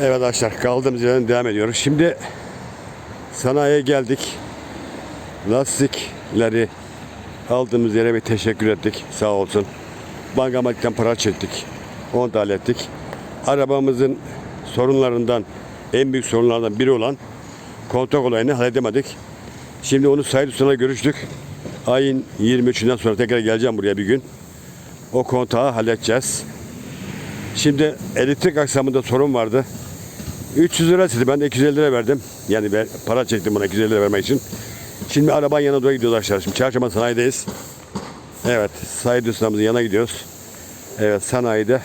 Evet arkadaşlar kaldığımız yerden devam ediyoruz. Şimdi sanayiye geldik. Lastikleri aldığımız yere bir teşekkür ettik. Sağ olsun. Bankamatikten para çektik. Onu da hallettik. Arabamızın sorunlarından en büyük sorunlardan biri olan kontak olayını halledemedik. Şimdi onu Said Usta'na görüştük. Ayın 23'ünden sonra tekrar geleceğim buraya bir gün. O kontağı halledeceğiz. Şimdi elektrik aksamında sorun vardı. 300 lira istedi. Ben de 250 lira verdim. Yani ben para çektim buna 250 lira vermek için. Şimdi arabanın yanına doğru gidiyoruz arkadaşlar. Şimdi çarşamba sanayideyiz. Evet, Said Usta'mızın yanına gidiyoruz. Evet, sanayide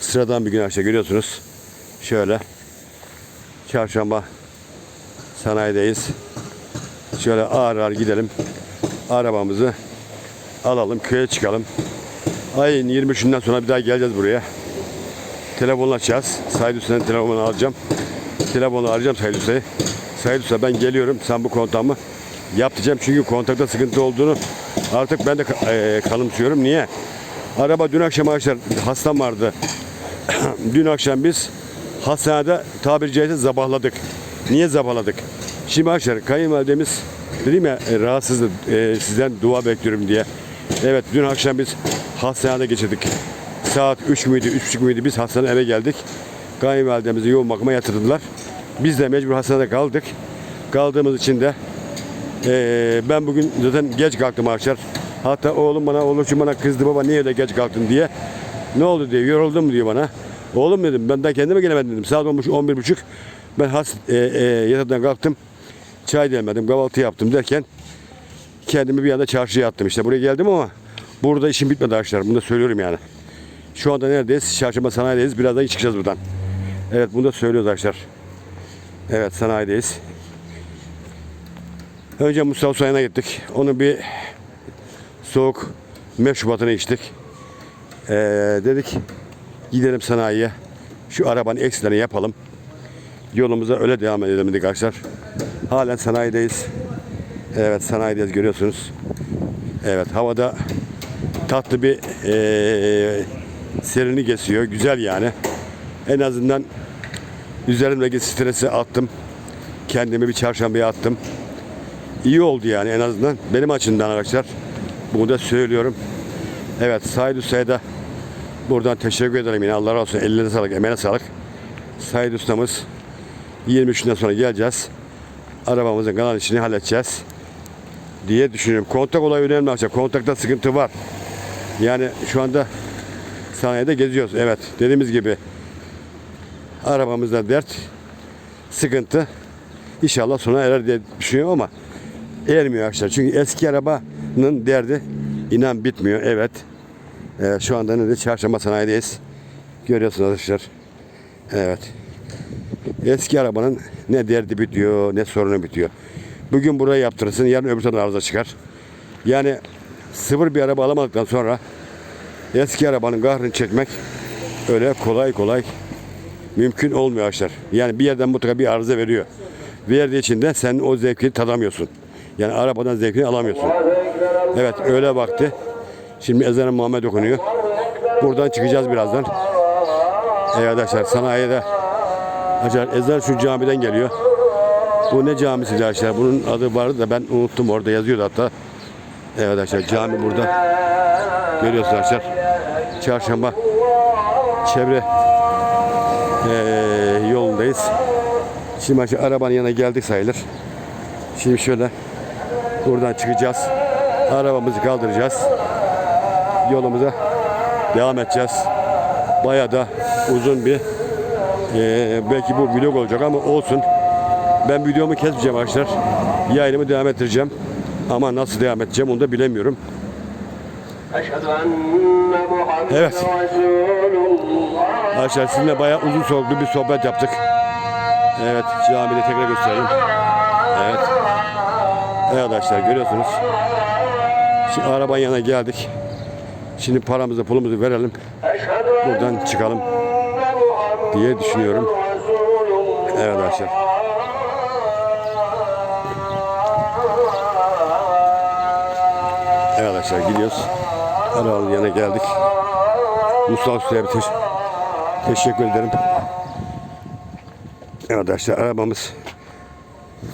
sıradan bir gün arkadaşlar görüyorsunuz. Şöyle çarşamba sanayideyiz. Şöyle ağır ağır gidelim. Arabamızı alalım, köye çıkalım. Ayın 23'ünden sonra bir daha geleceğiz buraya. Telefonla açacağız. Said Usta'nın telefonunu alacağım. Telefonu arayacağım Said Usta'yı. Said Usta ben geliyorum. Sen bu kontağımı yap diyeceğim. Çünkü kontakta sıkıntı olduğunu artık ben de e, kanımsıyorum. Niye? Araba dün akşam arkadaşlar hastam vardı. dün akşam biz hastanede tabiri caizse zabahladık. Niye zabahladık? Şimdi arkadaşlar kayınvalidemiz dedim ya e, rahatsızdı. E, sizden dua bekliyorum diye. Evet dün akşam biz hastanede geçirdik. Saat 3 müydü, 3.30 müydü biz hastaneye eve geldik. Kayınvalidemizi yoğun bakıma yatırdılar. Biz de mecbur hastanede kaldık. Kaldığımız için de eee, ben bugün zaten geç kalktım arkadaşlar. Hatta oğlum bana, oğlum bana kızdı baba niye öyle geç kalktın diye. Ne oldu diye, yoruldum mu diyor bana. Oğlum dedim ben daha kendime gelemedim dedim. Saat olmuş 11.30. Ben has, e, e, yataktan kalktım. Çay demledim, kahvaltı yaptım derken kendimi bir anda çarşıya attım işte. Buraya geldim ama burada işim bitmedi arkadaşlar. Bunu da söylüyorum yani. Şu anda neredeyiz? Çarşamba sanayideyiz. Birazdan çıkacağız buradan. Evet bunu da söylüyoruz arkadaşlar. Evet sanayideyiz. Önce Mustafa Soyan'a gittik. Onun bir soğuk meşrubatını içtik. Ee, dedik gidelim sanayiye. Şu arabanın eksilerini yapalım. Yolumuza öyle devam edelim dedik arkadaşlar. Halen sanayideyiz. Evet sanayideyiz görüyorsunuz. Evet havada tatlı bir eee serinlik esiyor. Güzel yani. En azından üzerimdeki stresi attım. Kendimi bir çarşambaya attım. İyi oldu yani en azından. Benim açımdan arkadaşlar. Bunu da söylüyorum. Evet Said Usta'ya da buradan teşekkür ederim yine. Allah razı olsun. Ellerine sağlık, emeğine sağlık. Said Usta'mız 23'ünden sonra geleceğiz. Arabamızın kanal işini halledeceğiz diye düşünüyorum. Kontak olayı önemli arkadaşlar. Kontakta sıkıntı var. Yani şu anda sanayide geziyoruz. Evet dediğimiz gibi arabamızda dert, sıkıntı inşallah sona erer diye düşünüyorum ama ermiyor arkadaşlar. Çünkü eski arabanın derdi inan bitmiyor. Evet. Ee, şu anda ne de çarşamba sanayideyiz. Görüyorsunuz arkadaşlar. Evet. Eski arabanın ne derdi bitiyor ne sorunu bitiyor. Bugün burayı yaptırırsın yarın öbür tarafa arıza çıkar. Yani sıfır bir araba alamadıktan sonra eski arabanın kahrını çekmek öyle kolay kolay mümkün olmuyor arkadaşlar. Yani bir yerden mutlaka bir arıza veriyor. Verdiği için de sen o zevkini tadamıyorsun. Yani arabadan zevkini alamıyorsun. Evet öyle vakti. Şimdi ezanı Muhammed okunuyor. Buradan çıkacağız birazdan. Evet arkadaşlar sanayiye de Arkadaşlar ezan şu camiden geliyor. Bu ne camisi arkadaşlar? Bunun adı vardı da ben unuttum orada yazıyordu hatta. Evet arkadaşlar cami burada. Görüyorsunuz arkadaşlar. Çarşamba çevre eee, yolundayız. Şimdi arkadaşlar arabanın yanına geldik sayılır. Şimdi şöyle buradan çıkacağız. Arabamızı kaldıracağız. Yolumuza devam edeceğiz. Baya da uzun bir eee, belki bu vlog olacak ama olsun. Ben videomu kesmeyeceğim arkadaşlar. Yayınımı devam ettireceğim. Ama nasıl devam edeceğim onu da bilemiyorum. Evet. Arkadaşlar sizinle bayağı uzun soluklu bir sohbet yaptık. Evet camide tekrar gösterelim. Evet. Evet arkadaşlar görüyorsunuz. Şimdi arabanın yanına geldik. Şimdi paramızı pulumuzu verelim. Buradan çıkalım diye düşünüyorum. Evet arkadaşlar. Evet arkadaşlar gidiyoruz. Arabanın yanına geldik. Mustafa Usta'ya bir teş- teşekkür ederim. Evet arkadaşlar arabamız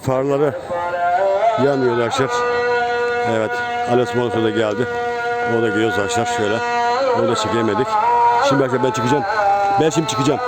farları yanmıyor arkadaşlar. Evet Ales Monos'a da geldi. O da görüyoruz arkadaşlar şöyle. Onu da çekemedik. Şimdi arkadaşlar ben çıkacağım. Ben şimdi çıkacağım.